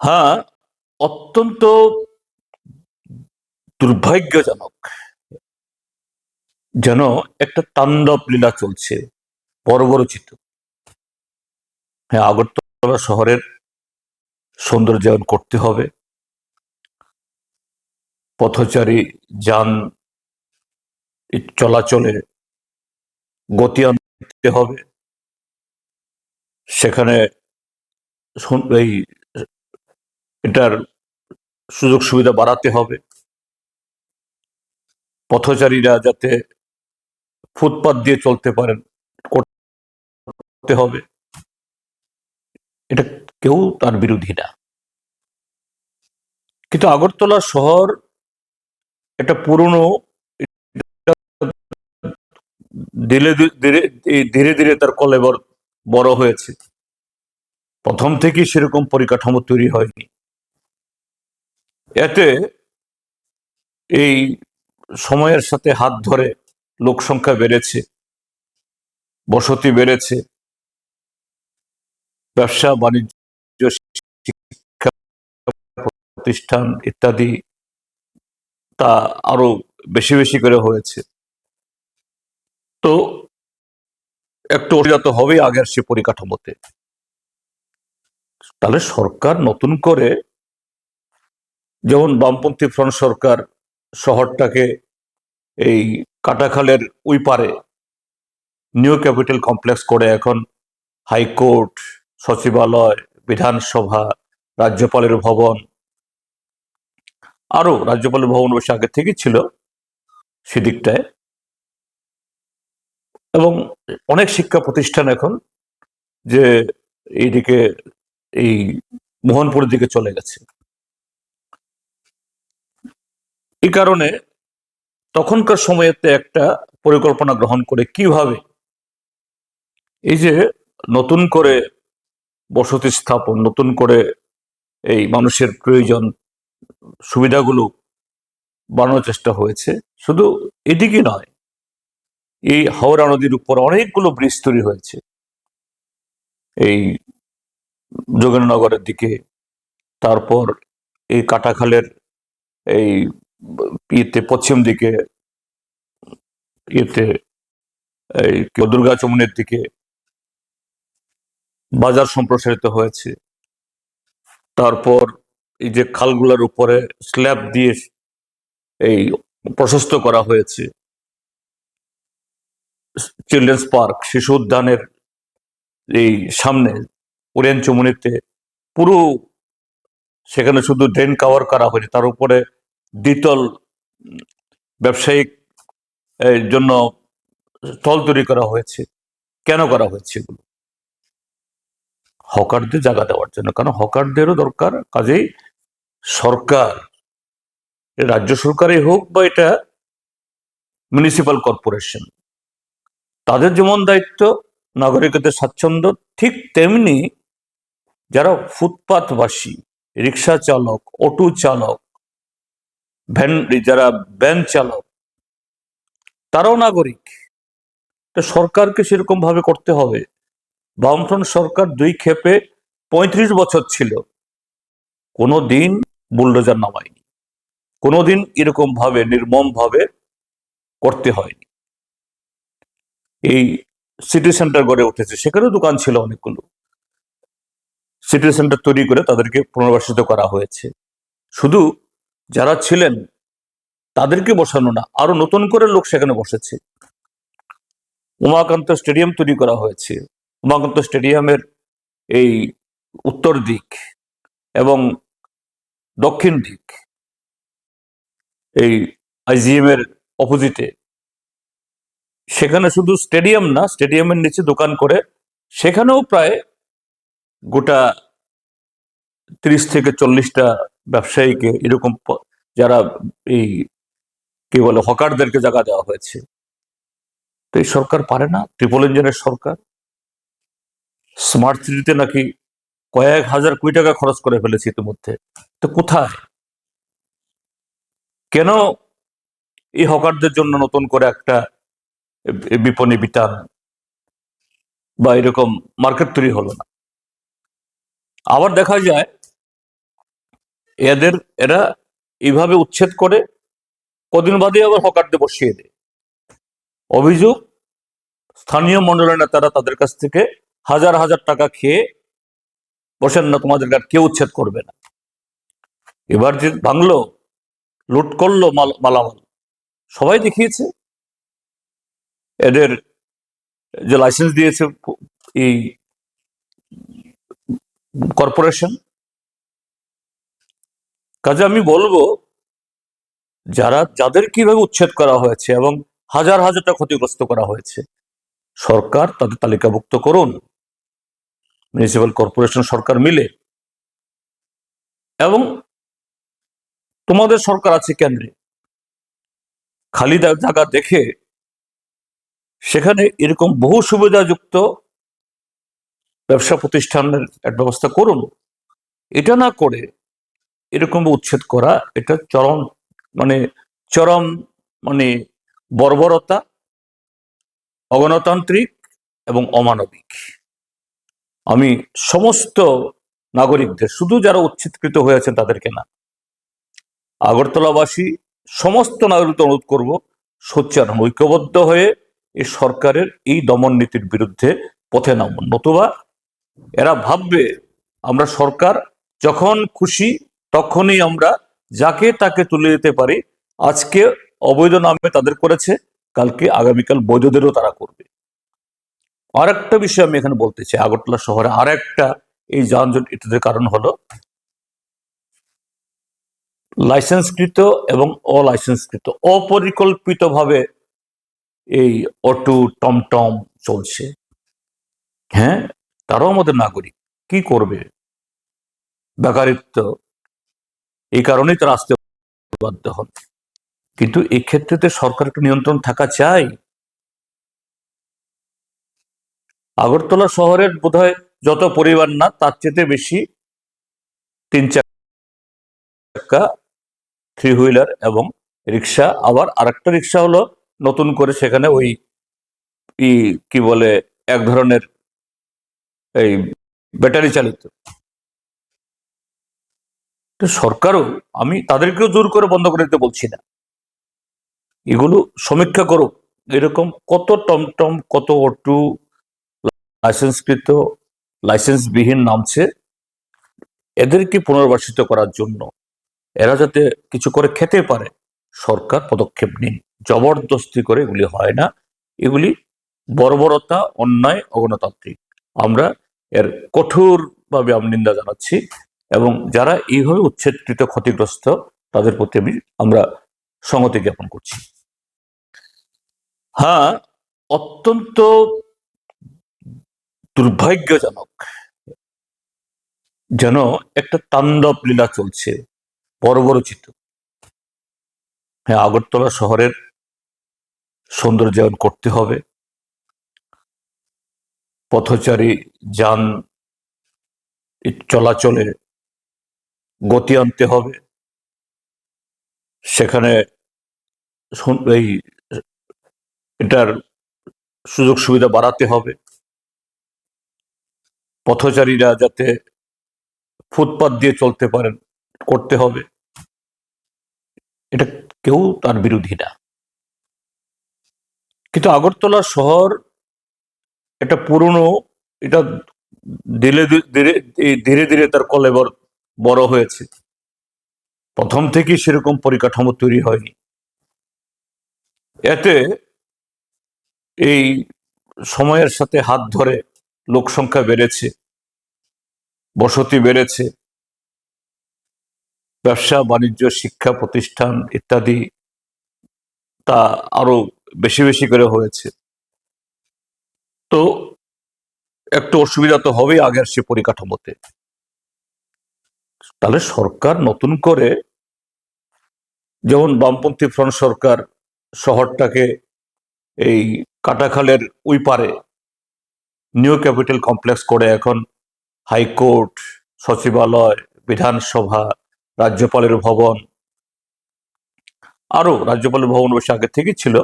হ্যাঁ অত্যন্ত দুর্ভাগ্যজনক যেন একটা তাণ্ডব লীলা চলছে, বর্বরচিত। হ্যাঁ আগরতলা শহরের সৌন্দর্যায়ন করতে হবে। পথচারী যান চলাচলে গতি আনতে হবে। সেখানে এই এটার সুযোগ সুবিধা বাড়াতে হবে। পথচারীরা যাতে ফুটপাত দিয়ে চলতে পারেন, করতে হবে। এটা কেউ তার বিরোধী না। কিন্তু আগরতলা শহর একটা পুরনো ধীরে ধীরে ধীরে ধীরে তার কলেবর বড় হয়েছে। প্রথম থেকেই সেরকম পরিকাঠামো তৈরি হয়নি। এতে এই সময়ের সাথে হাত ধরে লোক সংখ্যা বেড়েছে, বসতি বেড়েছে, ব্যবসা, বাণিজ্য প্রতিষ্ঠান ইত্যাদি তা আরও বেশি বেশি করে হয়েছে। তো একটু অভিজাত হবেই আগের সে পরিকাঠামোতে। তাহলে সরকার নতুন করে যেমন বামপন্থী ফ্রন্ট সরকার শহরটাকে এই কাটাখালের ওই পারে নিউ ক্যাপিটাল কমপ্লেক্স করে, এখন হাইকোর্ট, সচিবালয়, বিধানসভা, রাজ্যপালের ভবন আরও রাজ্যপালের ভবন অবশ্য আগে থেকেই ছিল সেদিকটায়। এবং অনেক শিক্ষা প্রতিষ্ঠান এখন যে এইদিকে, এই মোহনপুরের দিকে চলে গেছে। এই কারণে তখনকার সময়েতে একটা পরিকল্পনা গ্রহণ করে কীভাবে এই যে নতুন করে বসতি স্থাপন, নতুন করে এই মানুষের প্রয়োজন সুবিধাগুলো বানানোর চেষ্টা হয়েছে, শুধু এদিকে নয়, এই হাওড়া নদীর উপর অনেকগুলো ব্রিজ তৈরি হয়েছে। এই যোগেন্দ্রনগরের দিকে, তারপর এই কাটাখালের এই ইয়েতে পশ্চিম দিকে, ইয়েতে এই কি, দুর্গা চমনের দিকে বাজার সম্প্রসারিত হয়েছে। তারপর এই যে খালগুলোর উপরে স্ল্যাব দিয়ে এই প্রশস্ত করা হয়েছে। চিলড্রেন্স পার্ক, শিশু উদ্যানের এই সামনে ওরিয়ান চমুনিতে পুরো সেখানে শুধু ড্রেন কাভার করা হয়েছে তার উপরে দ্বিতল ব্যবসায়িক জন্য স্টল তৈরি করা হয়েছে। কেন করা হয়েছে এগুলো? হকারদের জায়গা দেওয়ার জন্য। কারণ হকারদেরও দরকার। কাজেই সরকার রাজ্য সরকারই হোক বা এটা মিউনিসিপাল কর্পোরেশন তাদের যেমন দায়িত্ব, নাগরিকদের স্বাচ্ছন্দ্য, ঠিক তেমনি যারা ফুটপাথবাসী, রিক্সা চালক, অটো চালক ভ্যান যারা ভ্যান চালক, তারাও নাগরিক। সরকারকে সেরকম ভাবে করতে হবে। বামফ্রন্ট সরকার দুই ক্ষেপে পঁয়ত্রিশ বছর ছিল। কোনো দিন বুলডোজার নামায়নি। এরকম ভাবে, নির্মম ভাবে করতে হয়নি। এই সিটি সেন্টার গড়ে উঠেছে। সেখানেও দোকান ছিল অনেকগুলো। সিটি সেন্টার তৈরি করে তাদেরকে পুনর্বাসিত করা হয়েছে। শুধু যারা ছিলেন, তাদেরকে বসানো না। আরও নতুন করে লোক সেখানে বসেছে। উমাকান্ত স্টেডিয়াম তৈরি করা হয়েছে। উমাকান্ত স্টেডিয়ামের এই উত্তর দিক এবং দক্ষিণ দিক এই আইজিএম এর অপোজিটে সেখানে শুধু স্টেডিয়াম না, স্টেডিয়ামের নিচে দোকান করে সেখানেও প্রায় গোটা তিরিশ থেকে চল্লিশটা ব্যবসায়ীকে এরকম যারা এই, কি বলে, হকারদেরকে জায়গা দেওয়া হয়েছে। তো এই সরকার পারে না? ট্রিপল ইঞ্জিনের সরকার? স্মার্ট সিটিতে নাকি কয়েক হাজার কোটি টাকা খরচ করে ফেলেছে ইতিমধ্যে। তো কোথায়? কেন এই হকারদের জন্য নতুন করে একটা বিপণী বিতান বা এরকম মার্কেট তৈরি হলো না? আবার দেখা যায় এদের, এরা এইভাবে উচ্ছেদ করে, কদিন বাদে আবার হকারদের বসিয়ে দেয়। অভিযোগ, স্থানীয় মন্ডলের নেতারা তাদের কাছ থেকে হাজার হাজার টাকা খেয়ে বসেন না, তোমাদের আর কেউ উচ্ছেদ করবে না। এবার যে ভাঙলো, লুট করল মাল, মালামাল, সবাই দেখিয়েছে। এদের যে লাইসেন্স দিয়েছে, এই কর্পোরেশন কাজে আমি বলব, যারা, যাদের কীভাবে উচ্ছেদ করা হয়েছে এবং হাজার হাজার টাকা ক্ষতিগ্রস্ত করা হয়েছে, সরকার তাদের তালিকাভুক্ত করুন। মিউনিসিপ্যাল কর্পোরেশন সরকার মিলে। এবং তোমাদের সরকার আছে কেন্দ্রে। খালি জায়গা দেখে সেখানে এরকম বহু সুবিধাযুক্ত ব্যবসা প্রতিষ্ঠানের ব্যবস্থা করুন। এটা না করে এরকম উচ্ছেদ করা, এটা চরম মানে চরম মানে বর্বরতা, অগণতান্ত্রিক এবং অমানবিক। আমি সমস্ত নাগরিকদের, শুধু যারা উচ্ছেদকৃত হয়েছেন তাদেরকে না, আগরতলাবাসী, সমস্ত নাগরিকদের অনুরোধ করব, সোচ্চার ঐক্যবদ্ধ হয়ে এই সরকারের এই দমন নীতির বিরুদ্ধে পথে নামুন। নতুবা এরা ভাববে, আমরা সরকার যখন খুশি তখনই আমরা যাকে তাকে তুলে দিতে পারি। আজকে অবৈধ নামে তাদের করেছে, কালকে আগামীকাল বৈধদেরও তারা করবে। আর একটা বিষয় আমি এখানে বলতে চাই, আগরতলা শহরে আর একটা এই যানজট এটাদের কারণ হলো লাইসেন্সকৃত এবং অলাইসেন্সকৃত। অপরিকল্পিতভাবে এই অটো, টমটম চলছে। হ্যাঁ তারাও আমাদের নাগরিক। কি করবে? বেকারিত্ব এই কারণেই তারা আসতে বাধ্য হন। কিন্তু এই ক্ষেত্রে সরকার একটু নিয়ন্ত্রণ থাকা চাই। আগরতলা শহরের বোধহয় যত পরিবার না, তার চেয়ে বেশি তিন চাকা থ্রি হুইলার এবং রিক্সা। আবার আরেকটা রিক্সা হলো নতুন করে সেখানে ওই কি বলে, এক ধরনের এই ব্যাটারি চালিত। তো সরকারও আমি তাদেরকেও জোর করে বন্ধ করে দিতে বলছি না। এগুলো সমীক্ষা করুক এরকম কত টমটম, কত অটো, লাইসেন্সকৃত, লাইসেন্সবিহীন নামছে, এদেরকে পুনর্বাসিত করার জন্য এরা যাতে কিছু করে খেতে পারে, সরকার পদক্ষেপ নিন। জবরদস্তি করে এগুলি হয় না, এগুলি বর্বরতা, অন্যায়, অগণতান্ত্রিক। আমরা এর কঠোরভাবে আমি নিন্দা জানাচ্ছি। এবং যারা এইভাবে উচ্ছেদকৃত ক্ষতিগ্রস্ত, তাদের প্রতি আমি, আমরা সংহতি জ্ঞাপন করছি। হ্যাঁ অত্যন্ত দুর্ভাগ্যজনক যেন একটা তাণ্ডব লীলা চলছে, বর্বরচিত। হ্যাঁ আগরতলা শহরের সৌন্দর্যায়ন করতে হবে। পথচারী যান চলাচলে গতি আনতে হবে। সেখানে এই, এটার সুযোগ সুবিধা বাড়াতে হবে। পথচারীরা যাতে ফুটপাত দিয়ে চলতে পারেন, করতে হবে। এটা কেউ তার বিরোধী না। কিন্তু আগরতলা শহর এটা পুরনো, এটা ধীরে ধীরে ধীরে ধীরে তার কলেবর বড় হয়েছে। প্রথম থেকেই সেরকম পরিকাঠামো তৈরি হয়নি। এতে এই সময়ের সাথে হাত ধরে লোক সংখ্যা বেড়েছে, বসতি বেড়েছে, ব্যবসা, বাণিজ্য, শিক্ষা প্রতিষ্ঠান ইত্যাদি তা আরও বেশি বেশি করে হয়েছে। তো একটু অসুবিধা তো হবেই আগের সে পরিকাঠামোতে। তাহলে সরকার নতুন করে যেমন বামপন্থী ফ্রন্ট সরকার শহরটাকে এই কাটাখালের ওই পারে নিউ ক্যাপিটাল কমপ্লেক্স করে এখন হাইকোর্ট, সচিবালয়, বিধানসভা, রাজ্যপালের ভবন, আরও রাজ্যপালের ভবন বসে আগে থেকেই ছিল।